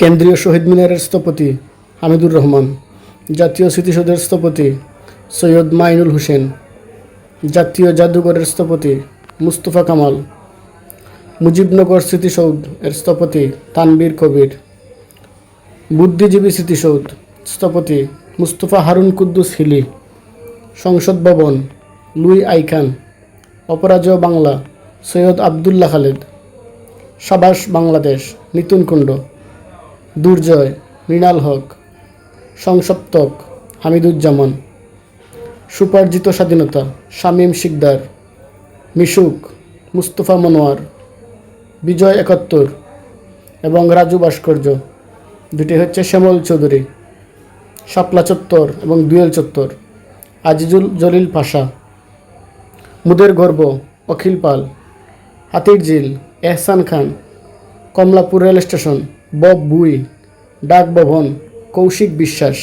কেন্দ্রীয় শহীদ মিনারের স্থপতি হামিদুর রহমান, জাতীয় স্মৃতিসৌধের স্থপতি সৈয়দ মাইনুল হোসেন, জাতীয় জাদুঘরের স্থপতি মুস্তফা কামাল, মুজিবনগর স্মৃতিসৌধ এর স্থপতি তানবীর কবির, বুদ্ধিজীবী স্মৃতিসৌধ স্থপতি Mustafa Harun Quddus Hili, Sangsad Bhaban Louis I Kahn, Aparajeyo Bangla Syed Abdullah Khaled, Shabash Bangladesh Nitun কুণ্ড। দুর্জয়, মৃণাল হক, সংসপ্তক, হামিদুজ্জামান, সুপার্জিত স্বাধীনতা, শামীম শিকদার, মিশুক, মুস্তফা মনোয়ার, বিজয় একাত্তর এবং রাজু ভাস্কর্য। দুটি হচ্ছে শ্যামল চৌধুরী, শাপলা চত্বর এবং দুয়েল চত্বর, আজিজুল জলিল পাশা, মুদের গর্ব, অখিল পাল হাতির ঝিল এহসান খান, কমলাপুর রেল স্টেশন। বব বুই ডাক ভবন কৌশিক বিশ্বাস।